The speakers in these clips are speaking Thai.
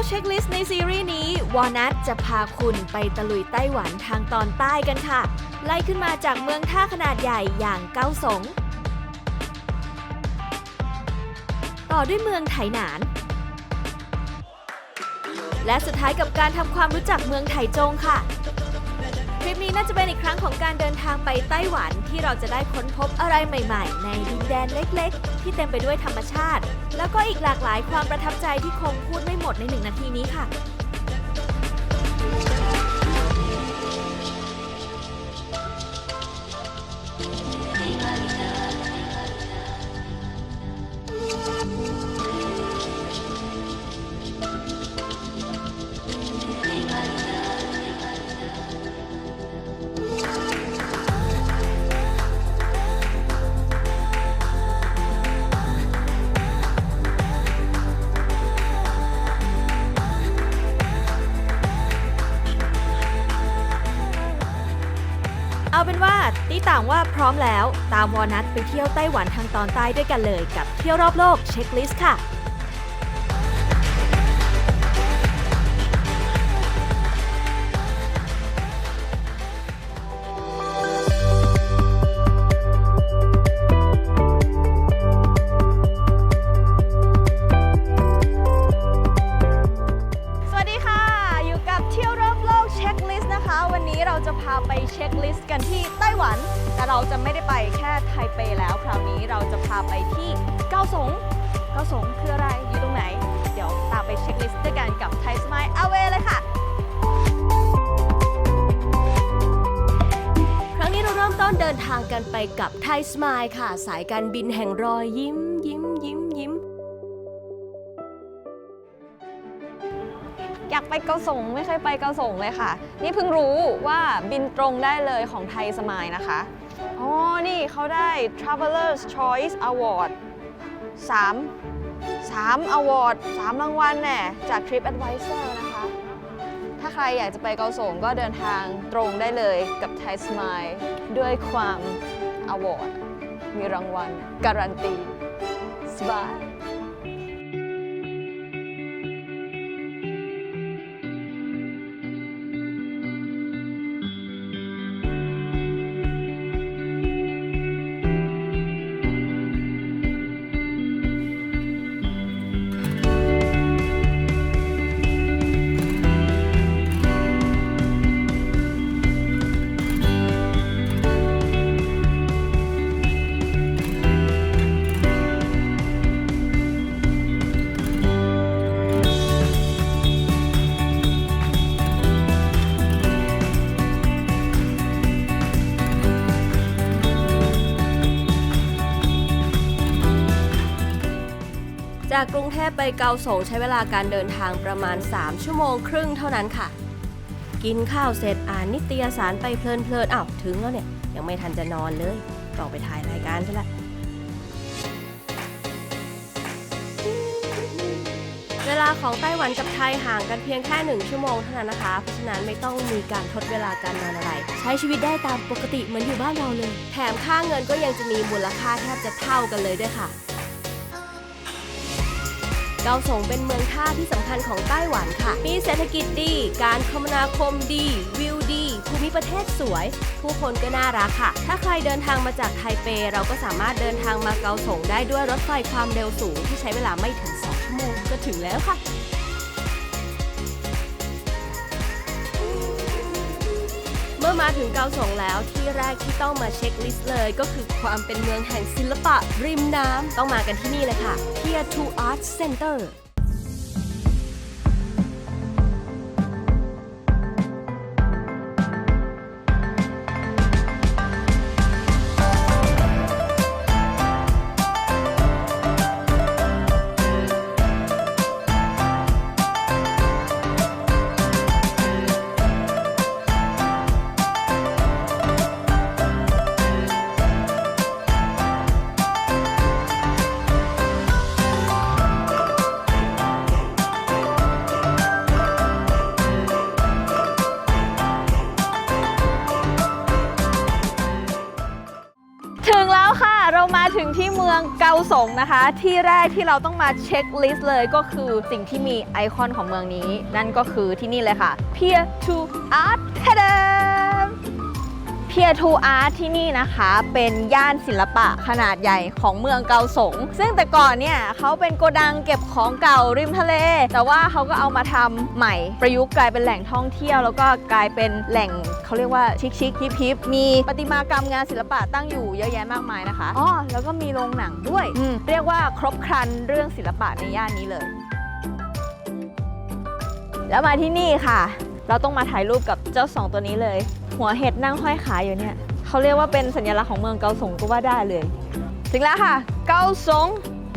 กเช็คลิสต์ในซีรีส์นี้วอนัทจะพาคุณไปตะลุยไต้หวันทางตอนใต้กันค่ะ ไล่ขึ้นมาจากเมืองท่าขนาดใหญ่อย่างเกาสง ต่อด้วยเมืองไถหนาน และสุดท้ายกับการทำความรู้จักเมืองไถจงค่ะ ทริปนี้น่าจะเป็นอีกครั้งของการเดินทางไปไต้หวันที่เราจะได้ค้นพบอะไรใหม่ ๆ ในดินแดนเล็กๆ ที่เต็มไปด้วยธรรมชาติ แล้วก็อีกหลากหลายความประทับใจที่คงพูดไม่หมดในหนึ่งนาทีนี้ค่ะ ว่าพร้อมแล้ว ตามวอนัทไปเที่ยวไต้หวันทางตอนใต้ด้วยกันเลยกับเที่ยวรอบโลกเช็คลิสต์ค่ะ สายการบินแห่งรอยยิ้ม ยิ้มยิ้มยิ้ม อยากไปเกาสงไม่เคยไปเกาสงเลยค่ะ นี่เพิ่งรู้ว่าบินตรงได้เลยของไทยสมายนะคะ อ๋อ นี่เขาได้ Travelers Choice Award 3 3 Award 3รางวัลแน่จาก Trip Advisor นะคะ ถ้าใครอยากจะไปเกาสงก็เดินทางตรงได้เลยกับไทยสมายด้วยความ Award มีรา จากกรุงเทพไปเกาสงใช้เวลาการเดินทางประมาณ 3 ชั่วโมงครึ่งเท่านั้นค่ะ กินข้าวเสร็จอ่านนิตยสารไปเพลินๆอ้าวถึงแล้วเนี่ย ยังไม่ทันจะนอนเลยต้องไปถ่ายรายการใช่ละเวลาของไต้หวันกับไทยห่างกันเพียงแค่หนึ่งชั่วโมงเท่านั้นนะคะ เพราะฉะนั้นไม่ต้องมีการทดเวลาการนอนอะไร ใช้ชีวิตได้ตามปกติเหมือนอยู่บ้านเราเลย แถมค่าเงินก็ยังจะมีมูลค่าแทบจะเท่ากันเลยด้วยค่ะ เกาสงเป็นเมืองท่าที่สำคัญของไต้หวันค่ะ มีเศรษฐกิจดี การคมนาคมดี วิวดี ภูมิประเทศสวย ผู้คนก็น่ารักค่ะ ถ้าใครเดินทางมาจากไทเป เราก็สามารถเดินทางมาเกาสงได้ด้วยรถไฟความเร็วสูงที่ใช้เวลาไม่ถึง 2 ชั่วโมงก็ถึงแล้วค่ะ มื่อมาถึงเกาสงแล้วที่แรกที่ต้องมาเช็คลิสต์เลย ก็คือความเป็นเมืองแห่งศิลปะริมน้ำต้องมากันที่นี่เลยค่ะ Pier 2 Arts Center ถึงแล้วค่ะ เรามาถึงที่เมืองเกาสงนะคะ ที่แรกที่เราต้องมาเช็คลิสต์เลยก็คือสิ่งที่มีไอคอนของเมืองนี้ นั่นก็คือที่นี่เลยค่ะ Pier to Art ทะเด มเพียทูอาร์ที่นี่นะคะ เป็นย่านศิลปะขนาดใหญ่ของเมืองเกาสง ซึ่งแต่ก่อนเนี่ยเขาเป็นโกดังเก็บของเก่าริมทะเล แต่ว่าเขาก็เอามาทำใหม่ประยุกต์กลายเป็นแหล่งท่องเที่ยว แล้วก็กลายเป็นแหล่งเขาเรียกว่าชิคชิคฮิปฮิปมีประติมากรรมงานศิลปะตั้งอยู่เยอะแยะมากมายนะคะอ๋อแล้วก็มีโรงหนังด้วย เรียกว่าครบครันเรื่องศิลปะในย่านนี้เลย แล้วมาที่นี่ค่ะ เราต้องมาถ่ายรูปกับเจ้าสองตัวนี้เลย หัวเห็ดนั่งห้อยขาอยู่เนี่ยเขาเรียกว่าเป็นสัญลักษณ์ของเมืองเกาสงก็ว่าได้เลย ถึงแล้วค่ะ เกาสง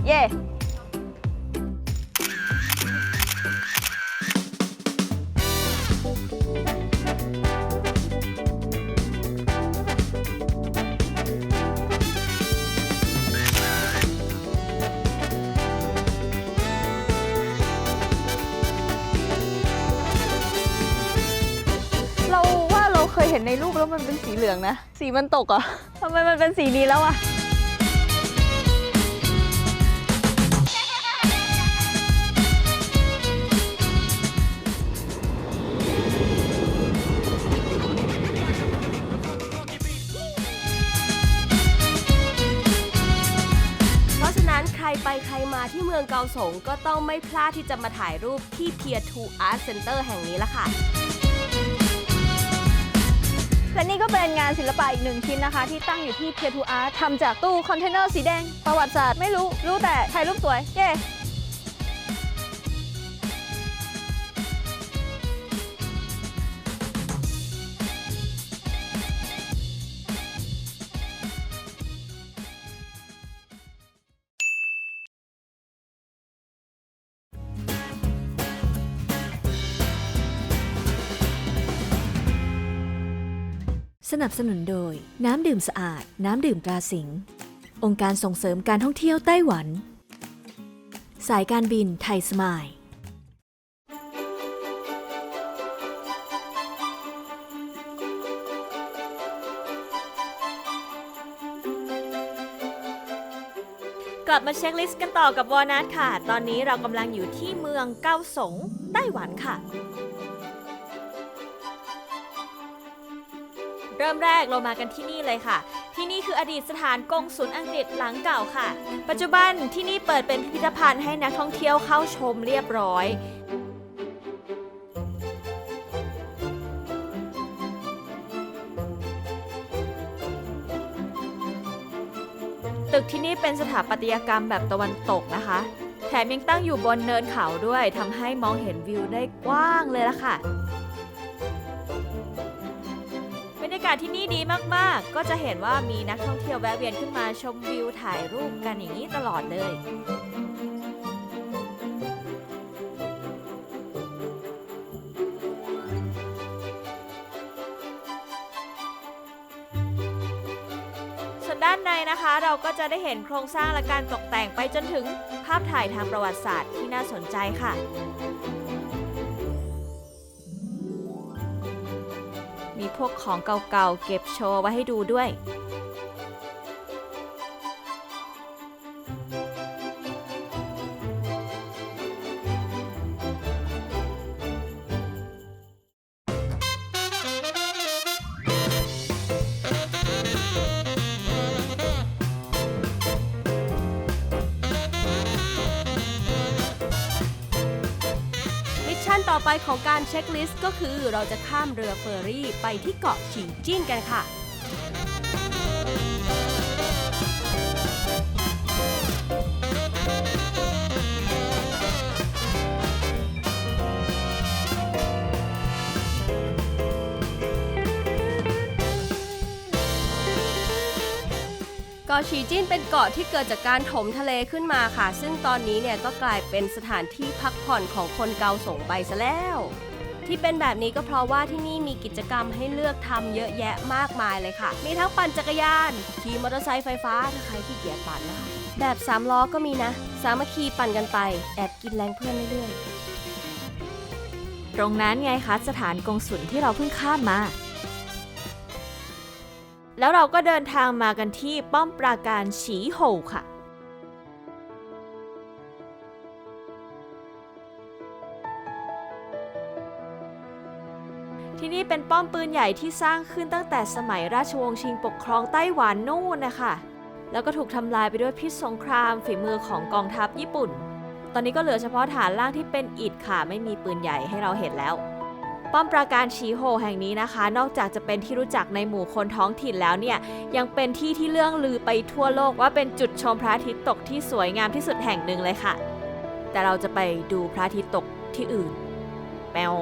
เย่ เห็นในรูปแล้วมันเป็นสีเหลืองนะ สีมันตกเหรอะทำไมมันเป็นสีนี้แล้วอะเพราะฉะนั้นใครไปใครมาที่เมืองเกาสงก็ต้องไม่พลาดที่จะมาถ่ายรูปที่ Pier 2 Art Center แห่งนี้ละค่ะ และนี่ก็เป็นงานศิลปะอีกหนึ่งชิ้นนะคะ ที่ตั้งอยู่ที่ Pier to Art ทำจากตู้คอนเทนเนอร์สีแดง ประวัติศาสตร์ไม่รู้ รู้แต่ถ่ายรูปสวย เย้ สนับสนุนโดย น้ำดื่มสะอาด น้ำดื่มตราสิงองค์การส่งเสริมการท่องเที่ยวไต้หวัน สายการบินไทยสมายกลับมาเช็คลิสต์กันต่อกับวอนัทค่ะ ตอนนี้เรากำลังอยู่ที่เมืองเกาสง ไต้หวันค่ะ เริ่มแรกเรามากันที่นี่เลยค่ะ ที่นี่คืออดีตสถานกงสุลอังกฤษหลังเก่าค่ะ ปัจจุบันที่นี่เปิดเป็นพิพิธภัณฑ์ให้นักท่องเที่ยวเข้าชมเรียบร้อยตึกที่นี่เป็นสถาปัตยกรรมแบบตะวันตกนะคะ แถมยังตั้งอยู่บนเนินเขาด้วยทำให้มองเห็นวิวได้กว้างเลยล่ะค่ะากาศที่นี่ดีมากๆ ก็จะเห็นว่ามีนักท่องเที่ยวแวะเวียนขึ้นมาชมวิวถ่ายรูปกันอย่างนี้ตลอดเลยส่วนด้านในนะคะเราก็จะได้เห็นโครงสร้างและการตกแต่งไปจนถึงภาพถ่ายทางประวัติศาสตร์ที่น่าสนใจค่ะ มีพวกของเก่าๆเก็บโชว์ไว้ให้ดูด้วย เช็คลิสต์ก็คือเราจะข้ามเรือเฟอร์รี่ไปที่เกาะฉิงจิ้นกันค่ะ เกาะฉีจิ้นเป็นเกาะที่เกิดจากการถมทะเลขึ้นมาค่ะ ซึ่งตอนนี้เนี่ยก็กลายเป็นสถานที่พักผ่อนของคนเกาสงไปซะแล้ว ที่เป็นแบบนี้ก็เพราะว่าที่นี่มีกิจกรรมให้เลือกทำเยอะแยะมากมายเลยค่ะ มีทั้งปั่นจักรยานขี่มอเตอร์ไซค์ไฟฟ้าถ้าใครที่เกียจปั่นนะคะแบบสามล้อก็มีนะ สามัคคีปั่นกันไป แอบกินแรงเพื่อนเรื่อยๆ ตรงนั้นไงคะสถานกงสุลที่เราเพิ่งข้ามมา แล้วเราก็เดินทางมากันที่ป้อมปราการฉีโหวค่ะ เป็นป้อมปืนใหญ่ที่สร้างขึ้นตั้งแต่สมัยราชวงศ์ชิงปกครองไต้หวันนู่นนะคะแล้วก็ถูกทำลายไปด้วยพิษสงครามฝีมือของกองทัพญี่ปุ่น ตอนนี้ก็เหลือเฉพาะฐานล่างที่เป็นอิฐค่ะ ไม่มีปืนใหญ่ให้เราเห็นแล้ว ป้อมปราการชีโฮแห่งนี้นะคะ นอกจากจะเป็นที่รู้จักในหมู่คนท้องถิ่นแล้วเนี่ย ยังเป็นที่ที่เรื่องลือไปทั่วโลกว่าเป็นจุดชมพระอาทิตย์ตกที่สวยงามที่สุดแห่งหนึ่งเลยค่ะ แต่เราจะไปดูพระอาทิตย์ตกที่อื่นแปว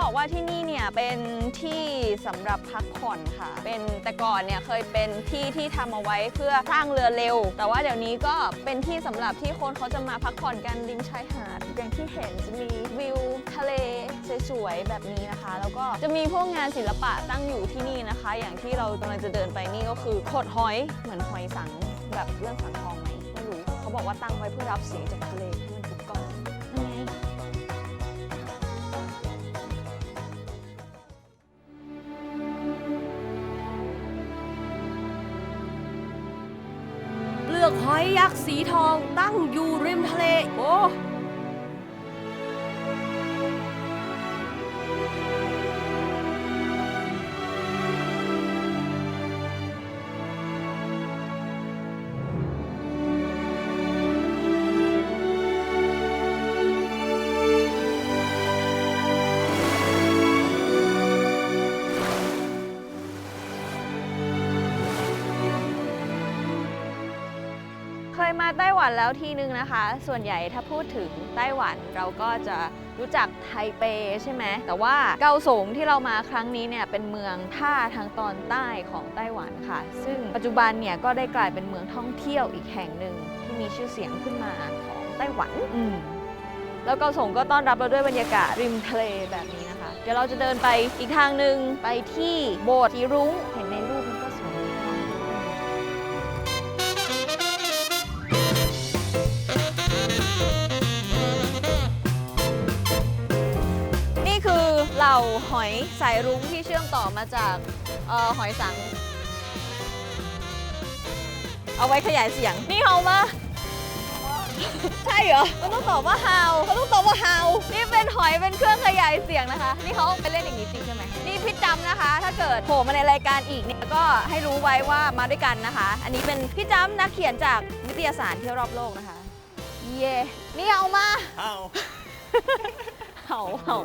บอกว่าที่นี่เนี่ยเป็นที่สำหรับพักผ่อนค่ะ เป็นแต่ก่อนเนี่ยเคยเป็นที่ที่ทำเอาไว้เพื่อสร้างเรือเร็ว แต่ว่าเดี๋ยวนี้ก็เป็นที่สำหรับที่คนเขาจะมาพักผ่อนกันริมชายหาดอย่างที่เห็นจะมีวิวทะเลสวยๆแบบนี้นะคะ แล้วก็จะมีพวกงานศิลปะตั้งอยู่ที่นี่นะคะ อย่างที่เรากำลังจะเดินไปนี่ก็คือโขดหอยเหมือนหอยสังแบบเรื่องสังทองไหมไม่รู้เขาบอกว่าตั้งไว้เพื่อรับเสียงจากทะเล อยยักษ์สีทองตั้งอยู่ริมทะเล โอ้ ไต้หวันแล้วทีนึงนะคะ ส่วนใหญ่ถ้าพูดถึงไต้หวันเราก็จะรู้จักไทเปใช่ไหม แต่ว่าเกาสงที่เรามาครั้งนี้เนี่ยเป็นเมืองท่าทางตอนใต้ของไต้หวันค่ะ ซึ่งปัจจุบันเนี่ยก็ได้กลายเป็นเมืองท่องเที่ยวอีกแห่งหนึ่งที่มีชื่อเสียงขึ้นมาของไต้หวันอืมแล้วเกาสงก็ต้อนรับเราด้วยบรรยากาศริมทะเลแบบนี้นะคะ เดี๋ยวเราจะเดินไปอีกทางหนึ่งไปที่โบสถ์สีรุ้ง หล่าหอยสายรุ้งที่เชื่อมต่อมาจากเออหอยสัง เอาไว้ขยายเสียง นี่เฮามาใช่เหรอมันต้องตอบว่าฮาวเขาต้องตอบว่าฮาวนี่เป็นหอยเป็นเครื่องขยายเสียงนะคะ นี่เขาไปเล่นอย่างนี้จริงใช่ไหมนี่พี่จำนะคะ ถ้าเกิดโผล่มาในรายการอีกเนี่ยก็ให้รู้ไว้ว่ามาด้วยกันนะคะ อันนี้เป็นพี่จำนักเขียนจากนิตยสารเที่ยวรอบโลกนะคะ เย่นี่เอามา How? เห่าเห่า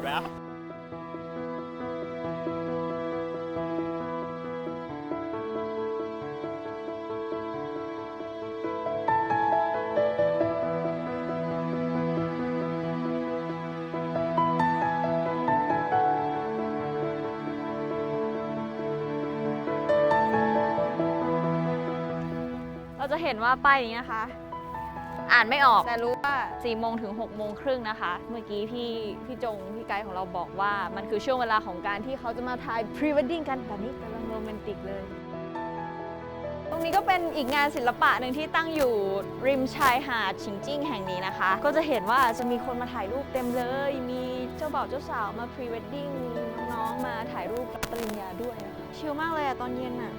จะเห็นว่าป้ายนี้นะคะ อ่านไม่ออกแต่รู้ว่า4โมงถึง6โมงครึ่งนะคะ เมื่อกี้พี่พี่จงพี่ไกด์ของเราบอกว่ามันคือช่วงเวลาของการที่เขาจะมาถ่ายพรีเวดดิ้งกันแบบนี้กำลังโรแมนติกเลย ตรงนี้ก็เป็นอีกงานศิลปะหนึ่งที่ตั้งอยู่ริมชายหาดชิงจิ้งแห่งนี้นะคะ ก็จะเห็นว่าจะมีคนมาถ่ายรูปเต็มเลย มีเจ้าบ่าวเจ้าสาวมาพรีเวดดิ้งมีน้องๆมาถ่ายรูปรับปริญญาด้วยนะคะชิลมากเลยอะตอนเย็นอะ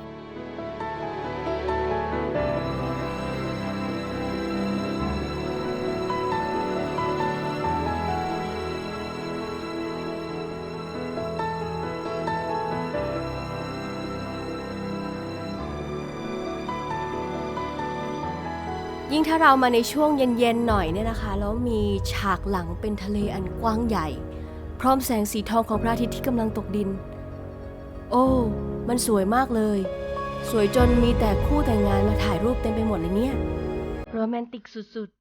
ยิ่งถ้าเรามาในช่วงเย็นๆหน่อยเนี่ยนะคะ แล้วมีฉากหลังเป็นทะเลอันกว้างใหญ่ พร้อมแสงสีทองของพระอาทิตย์ที่กำลังตกดิน โอ้ มันสวยมากเลย สวยจนมีแต่คู่แต่งงานมาถ่ายรูปเต็มไปหมดเลยเนี่ย โรแมนติกสุดๆ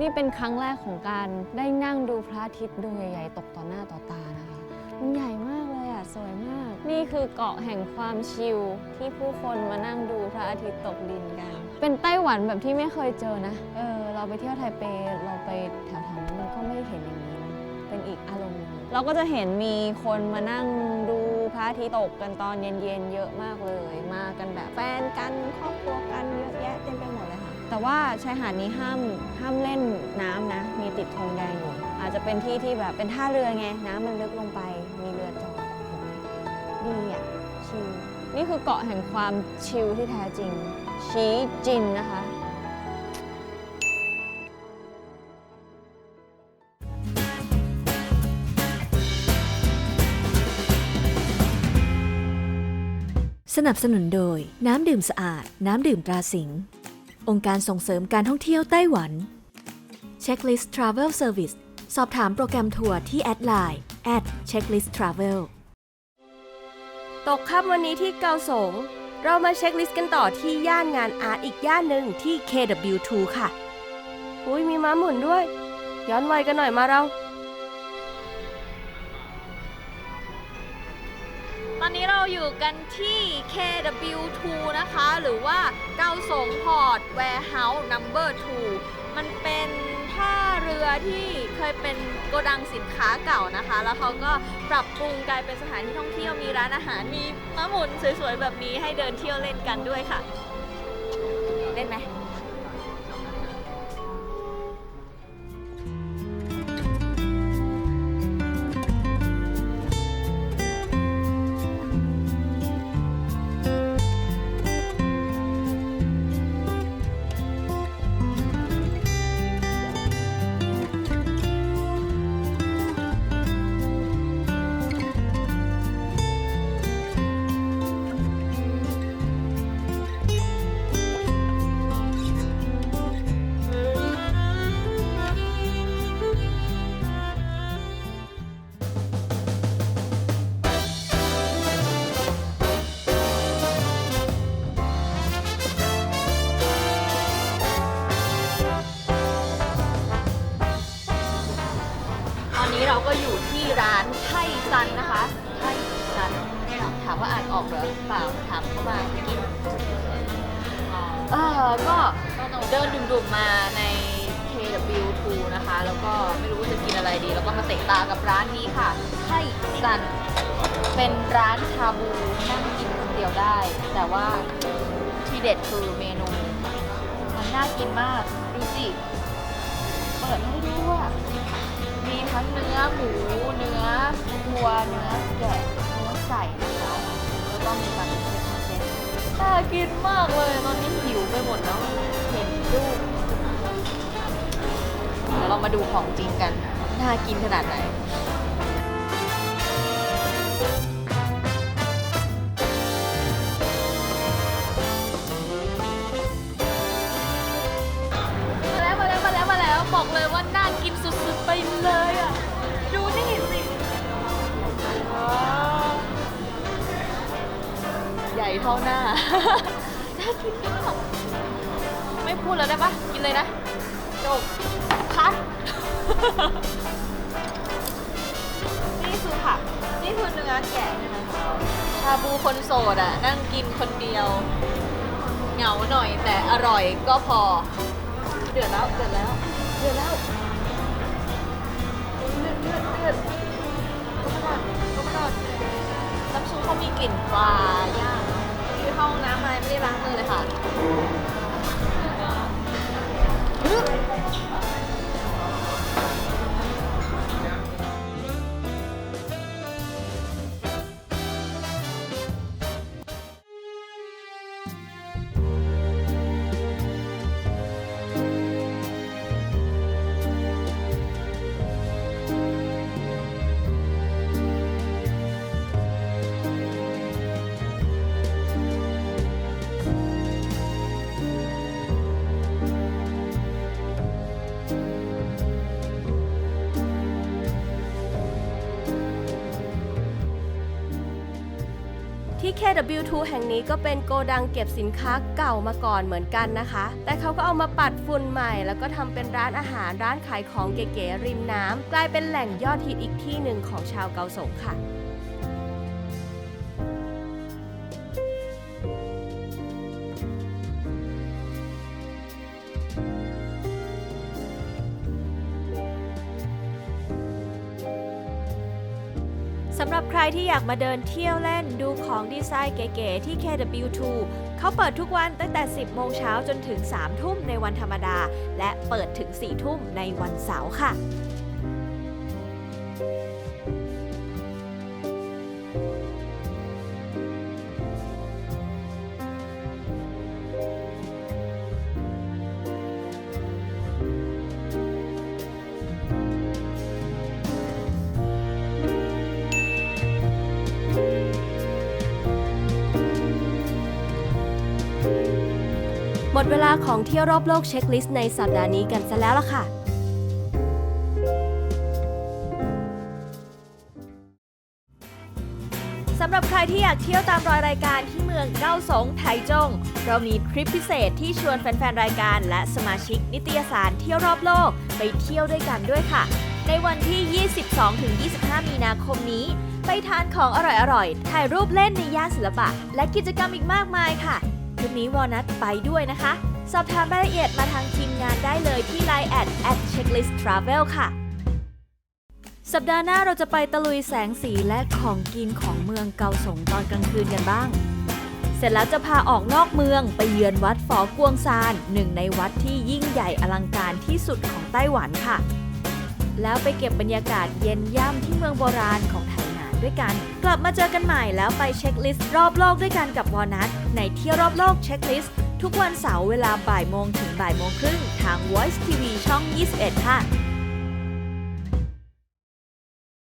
นี่เป็นครั้งแรกของการได้นั่งดูพระอาทิตย์ดวงใหญ่ๆตกต่อหน้าต่อตานะคะมันใหญ่มากเลยอะสวยมาก นี่คือเกาะแห่งความชิลที่ผู้คนมานั่งดูพระอาทิตย์ตกดินกัน เป็นไต้หวันแบบที่ไม่เคยเจอนะเออเราไปเที่ยวไทเปเราไปแถวๆนั้นมันก็ไม่เห็นอย่างนี้นะเป็นอีกอารมณ์หนึงเราก็จะเห็นมีคนมานั่งดูพระอาทิตย์ตกกันตอนเย็นๆเยอะมากเลย มากันแบบแฟนกันครอบครัวกันเยอะแยะเต็มไปหมดเลยค่ะ แต่ว่าชายหาดนี้ห้ามห้ามเล่นน้ำนะ มีติดธงแดงอยู่อาจจะเป็นที่ที่แบบเป็นท่าเรือไงน้ำมันลึกลงไป มีเรือจอดดีอะชิลนี่คือเกาะแห่งความชิลที่แท้จริง ชีจินนะคะสนับสนุนโดย น้ำดื่มสะอาด น้ำดื่มตราสิง องค์การส่งเสริมการท่องเที่ยวไต้หวัน Checklist Travel Service สอบถามโปรแกรมทัวร์ที่แอดไลน์ at checklist travel ตกค่ำวันนี้ที่เกาสง เรามาเช็คลิสต์กันต่อที่ย่านงานอาร์ตอีกย่านหนึ่งที่ KW2 ค่ะ อุ้ยมีม้าหมุนด้วย ย้อนวัยกันหน่อยมาเรา อนนี้เราอยู่กันที่ KW2 นะคะ หรือว่าเกาสงพอร์ต Warehouse Number 2มันเป็นท่าเรือที่เคยเป็นโกดังสินค้าเก่านะคะ แล้วเขาก็ปรับปรุงกลายเป็นสถานที่ท่องเที่ยวมีร้านอาหารมีม้าหมุนสวยๆ แบบนี้ให้เดินเที่ยวเล่นกันด้วยค่ะ เล่นไหม แล้วก็มาเตะตากับร้านนี้ค่ะไทซันเป็นร้านชาบูนั่งกินคนเดียวได้ แต่ว่าที่เด็ดคือเมนู มันน่ากินมากดูสิเปิดให้ดูว่ามีทั้งเนื้อหมูเนื้อวัวเนื้อแกะเนื้อไก่นะคะแล้วก็มีมันเซ็ตเซ็ตน่ากินมากเลยตอนนี้หิวไปหมดแล้วเห็นรูปเดี๋ยวเรามาดูของจริงกัน น่ากินขนาดไหนมาแล้วมาแล้วมาแล้วมาแล้วบอกเลยว่าน่ากินสุดๆไปเลยอะ ดูนี่สิใหญ่เท่าหน้า น่ากินมาก ไม่พูดแล้วได้ปะกินเลยนะจบคัด นี่คือเนื้อแกะนะคะชาบูคนโสดอะ นั่งกินคนเดียว เหงาหน่อยแต่อร่อยก็พอ เดือดแล้วเดือดแล้วเดือดแล้วเดือดเดือดเดือดก็มาหน่อยก็มาหน่อยน้ำซุปเขามีกลิ่นปลาย่างที่ห้องน้ำอะไรไม่ได้ล้างมือเลยค่ะ ที่ KW2 แห่งนี้ก็เป็นโกดังเก็บสินค้าเก่ามาก่อนเหมือนกันนะคะ แต่เขาก็เอามาปัดฝุ่นใหม่ แล้วก็ทำเป็นร้านอาหารร้านขายของเก๋ๆริมน้ำกลายเป็นแหล่งยอดฮิตอีกที่หนึ่งของชาวเกาสงค่ะ ที่อยากมาเดินเที่ยวเล่นดูของดีไซน์เก๋ๆที่ KW2 เขาเปิดทุกวันตั้งแต่ 10 โมงเช้าจนถึง 3 ทุ่มในวันธรรมดา และเปิดถึง 4 ทุ่มในวันเสาร์ค่ะ ดเวลาของเที่ยวรอบโลกเช็คลิสต์ในสัปดาห์นี้กันซะแล้วล่ะค่ะ สำหรับใครที่อยากเที่ยวตามรอยรายการที่เมืองเก้าสงไทจง เรามีทริปพิเศษที่ชวนแฟน ๆ รายการ และสมาชิกนิตยสารเที่ยวรอบโลกไปเที่ยวด้วยกันด้วยค่ะ ในวันที่ 22-25 มีนาคมนี้ ไปทานของอร่อยๆ ถ่ายรูปเล่นในย่านศิลปะ และกิจกรรมอีกมากมายค่ะ ทริปนี้วอลนัทไปด้วยนะคะ สอบถามรายละเอียดมาทางทีมงานได้เลยที่ Line at at checklist travel ค่ะ สัปดาห์หน้าเราจะไปตะลุยแสงสีและของกินของเมืองเกาสงตอนกลางคืนกันบ้าง เสร็จแล้วจะพาออกนอกเมืองไปเยือนวัดฝอกวงซานหนึ่งในวัดที่ยิ่งใหญ่อลังการที่สุดของไต้หวันค่ะ แล้วไปเก็บบรรยากาศเย็นย่ำที่เมืองโบราณของไถหนาน ด้วยกัน กลับมาเจอกันใหม่แล้วไปเช็คลิสต์รอบโลกด้วยกันกับวอนัทในเที่ยวรอบโลกเช็คลิสต์ทุกวันเสาร์เวลาบ่ายโมงถึงบ่ายโมงครึ่งทาง Voice TV ช่อง 21 ค่ะ